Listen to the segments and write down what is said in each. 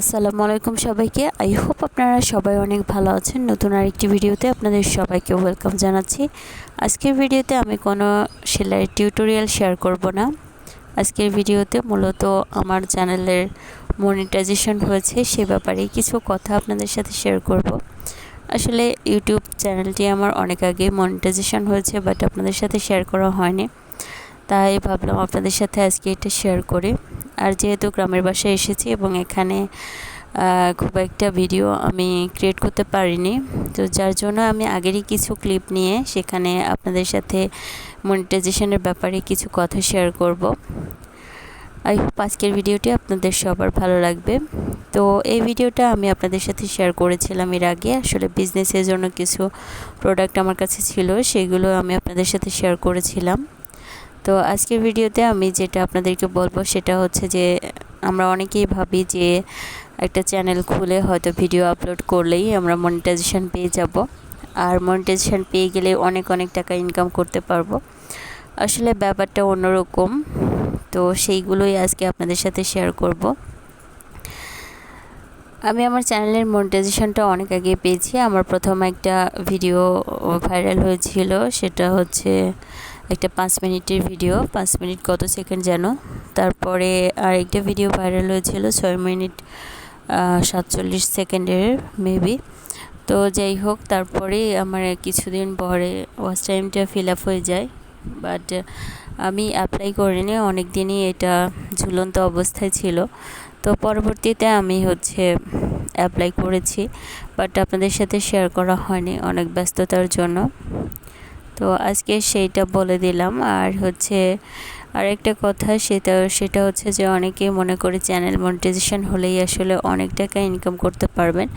আসসালামু আলাইকুম সবাইকে। আই হোপ আপনারা সবাই অনেক ভালো আছেন। নতুন আরেকটি ভিডিওতে আপনাদের সবাইকে ওয়েলকাম জানাচ্ছি। আজকের ভিডিওতে আমি কোনো সেলাইয়ের টিউটোরিয়াল শেয়ার করব না। আজকের ভিডিওতে মূলত আমার চ্যানেলের মনিটাইজেশন হয়েছে, সে ব্যাপারে কিছু কথা আপনাদের সাথে শেয়ার করব। আসলে ইউটিউব চ্যানেলটি আমার অনেক আগে মনিটাইজেশন হয়েছে বাট আপনাদের সাথে শেয়ার করা হয়নি। তাই ভাবলাম আপনাদের সাথে আজকে এটা শেয়ার করি। আর যেহেতু গ্রামের বাসায় এসেছি এবং এখানে খুব একটা ভিডিও আমি ক্রিয়েট করতে পারিনি, তো যার জন্য আমি আগেরই কিছু ক্লিপ নিয়ে সেখানে আপনাদের সাথে মনিটাইজেশনের ব্যাপারে কিছু কথা শেয়ার করব। আই হোপ আজকের ভিডিওটি আপনাদের সবার ভালো লাগবে। তো এই ভিডিওটা আমি আপনাদের সাথে শেয়ার করেছিলাম এর আগে, আসলে বিজনেসের জন্য কিছু প্রোডাক্ট আমার কাছে ছিল, সেগুলো আমি আপনাদের সাথে শেয়ার করেছিলাম। তো আজকের ভিডিওতে আমি যেটা আপনাদেরকে বলব সেটা হচ্ছে যে, আমরা অনেকেই ভাবি যে একটা চ্যানেল খুলে হয়তো ভিডিও আপলোড করলেই আমরা মনিটাইজেশান পেয়ে যাব। আর মনিটাইজেশান পেয়ে গেলে অনেক অনেক টাকা ইনকাম করতে পারব। আসলে ব্যাপারটা অন্যরকম। তো সেইগুলোই আজকে আপনাদের সাথে শেয়ার করব। আমি আমার চ্যানেলের মনিটাইজেশনটা অনেক আগে পেয়েছি। আমার প্রথম একটা ভিডিও ভাইরাল হয়েছিল, সেটা হচ্ছে একটা পাঁচ মিনিটের ভিডিও পাঁচ মিনিট কত সেকেন্ড যেন তারপরে আরেকটা ভিডিও ভাইরাল হয়েছিল ছয় মিনিট সাতচল্লিশ সেকেন্ডের মেবি তো যাই হোক, তারপরে আমার কিছুদিন পরে ওয়াচ টাইমটা ফিল আপ হয়ে যায়। বাট আমি অ্যাপ্লাই করিনি অনেক দিনই এটা ঝুলন্ত অবস্থায় ছিল। তো পরবর্তীতে আমি হচ্ছে অ্যাপ্লাই করেছি। বাট আপনাদের সাথে শেয়ার করা হয়নি, অনেক ব্যস্ততার জন্য। তো আজকে সেইটা বলে দিলাম। আর হচ্ছে আরেকটা কথা সেটা সেটা হচ্ছে যে অনেকেই মনে করে চ্যানেল মনিটাইজেশন হলেই আসলে অনেক টাকা ইনকাম করতে পারবেন।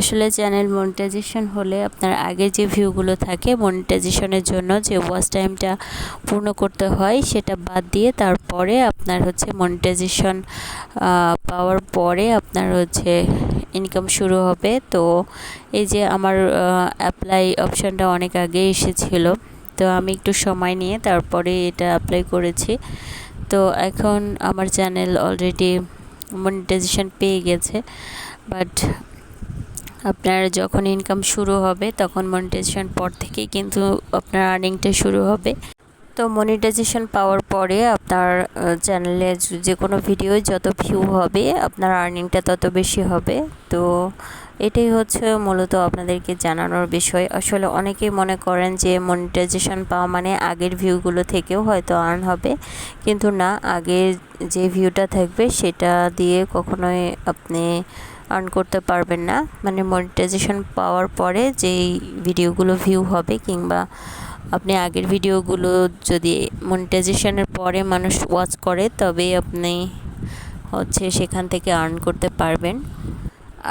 আসলে চ্যানেল মনিটাইজেশন হলে আপনার আগের যে ভিউগুলো থাকে, মনিটাইজেশনের জন্য যে ওয়াচ টাইমটা পূর্ণ করতে হয় সেটা বাদ দিয়ে তারপরে আপনার হচ্ছে মনিটাইজেশন পাওয়ার পরে আপনার হচ্ছে ইনকাম শুরু হবে। তো এই যে আমার অ্যাপ্লাই অপশানটা অনেক আগে এসেছিল। তো আমি একটু সময় নিয়ে তারপরে এটা অ্যাপ্লাই করেছি। তো এখন আমার চ্যানেল অলরেডি মনিটাইজেশন পেয়ে গেছে। বাট আপনার যখন ইনকাম শুরু হবে, তখন মনিটাইজেশন পর থেকেই কিন্তু আপনার আর্নিংটা শুরু হবে। তো মনিটাইজেশন পাওয়ার পরে আপনার চ্যানেলে যে কোনো ভিডিও যত ভিউ হবে, আপনার আর্নিংটা তত বেশি হবে। তো এটাই হচ্ছে মূলত আপনাদেরকে জানানোর বিষয়। আসলে অনেকেই মনে করেন যে মনিটাইজেশন পাওয়া মানে আগের ভিউগুলো থেকেও হয়তো আর্ন হবে। কিন্তু না আগের যে ভিউটা থাকবে, সেটা দিয়ে কখনোই আপনি আর্ন করতে পারবেন না। মানে মনিটাইজেশন পাওয়ার পরে যেই ভিডিওগুলো ভিউ হবে কিংবা আপনি আগের ভিডিওগুলো যদি মনিটাইজেশনের পরে মানুষ ওয়াচ করে, তবেই আপনি হচ্ছে সেখান থেকে আর্ন করতে পারবেন।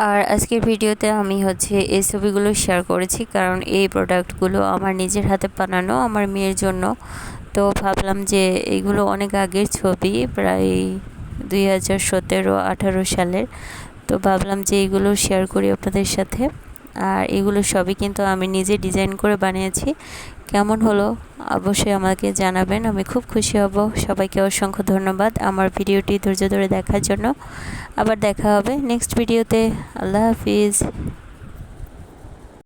আর আজকের ভিডিওতে আমি হচ্ছে এই ছবিগুলো শেয়ার করেছি, কারণ এই প্রোডাক্টগুলো আমার নিজের হাতে বানানো, আমার মেয়ের জন্য। তো ভাবলাম যে এইগুলো অনেক আগের ছবি, প্রায় দুই হাজার সতেরো আঠারো সালের। তো ভাবলাম যে এইগুলো শেয়ার করি আপনাদের সাথে। আর এগুলো সবই কিন্তু আমি নিজে ডিজাইন করে বানিয়েছি। কেমন হলো অবশ্যই আমাকে জানাবেন, আমি খুব খুশি হব। সবাইকে অসংখ্য ধন্যবাদ আমার ভিডিওটি ধৈর্য ধরে দেখার জন্য। আবার দেখা হবে নেক্সট ভিডিওতে আল্লাহ হাফিজ।